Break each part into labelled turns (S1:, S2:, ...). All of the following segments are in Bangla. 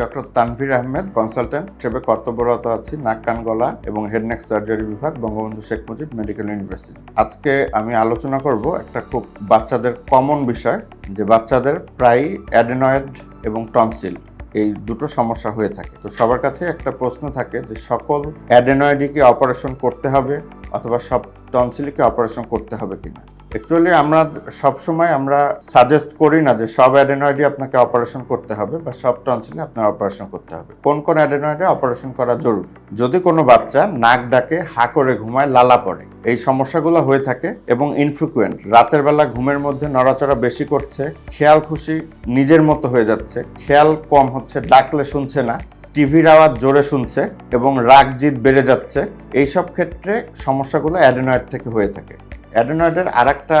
S1: ডক্টর তানভীর আহমেদ কনসালটেন্ট হিসেবে কর্তব্যরত আছি, নাক, কান, গলা এবং হেড নেক সার্জারি বিভাগ, বঙ্গবন্ধু শেখ মুজিব মেডিকেল ইউনিভার্সিটি আজকে আমি আলোচনা করব একটা খুব বাচ্চাদের কমন বিষয়, যে বাচ্চাদের প্রায় অ্যাডেনয়েড এবং টনসিল এই দুটো সমস্যা হয়ে থাকে। তো সবার কাছে একটা প্রশ্ন থাকে যে সকল অ্যাডেনয়েডই কি অপারেশন করতে হবে, অথবা সব টনসিলকে অপারেশন করতে হবে কিনা? অ্যাকচুয়ালি আমরা সবসময় আমরা সাজেস্ট করি না যে সব অ্যাডেনয়েডই আপনাকে অপারেশন করতে হবে বা সব টনসিলে আপনার অপারেশন করতে হবে। কোন কোন অ্যাডেনয়েডে অপারেশন করা জরুরি? যদি কোনো বাচ্চা নাক ডাকে, হা করে ঘুমায়, লালা পড়ে, এই সমস্যাগুলো হয়ে থাকে এবং ইনফ্রিকুয়েন্ট রাতের বেলা ঘুমের মধ্যে নড়াচড়া বেশি করছে, খেয়াল খুশি নিজের মতো হয়ে যাচ্ছে, খেয়াল কম হচ্ছে, ডাকলে শুনছে না, টিভির আওয়াজ জোরে শুনছে এবং রাগ জিদ বেড়ে যাচ্ছে, এইসব ক্ষেত্রে সমস্যাগুলো অ্যাডেনয়েড থেকে হয়ে থাকে। অ্যাডেনয়েডের আর একটা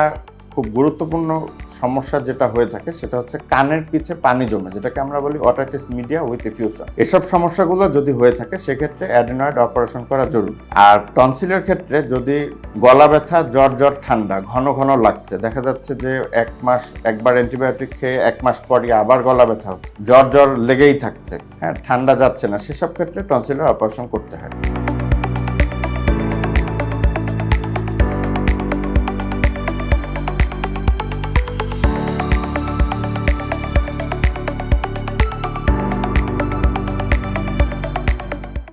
S1: খুব গুরুত্বপূর্ণ সমস্যা যেটা হয়ে থাকে, সেটা হচ্ছে কানের পিছে পানি জমে, যেটাকে আমরা বলি অটাইটিস মিডিয়া উইথ ইফিউশন এসব সমস্যাগুলো যদি হয়ে থাকে, সেক্ষেত্রে অ্যাডেনয়েড অপারেশন করা জরুরি। আর টনসিলের ক্ষেত্রে যদি গলা ব্যথা, জ্বর জ্বর, ঠান্ডা ঘন ঘন লাগছে, দেখা যাচ্ছে যে এক মাস একবার অ্যান্টিবায়োটিক খেয়ে এক মাস পরই আবার গলা ব্যথা হচ্ছে, জ্বর জ্বর লেগেই থাকছে হ্যাঁ ঠান্ডা যাচ্ছে না, সেসব ক্ষেত্রে টনসিলের অপারেশন করতে হয়।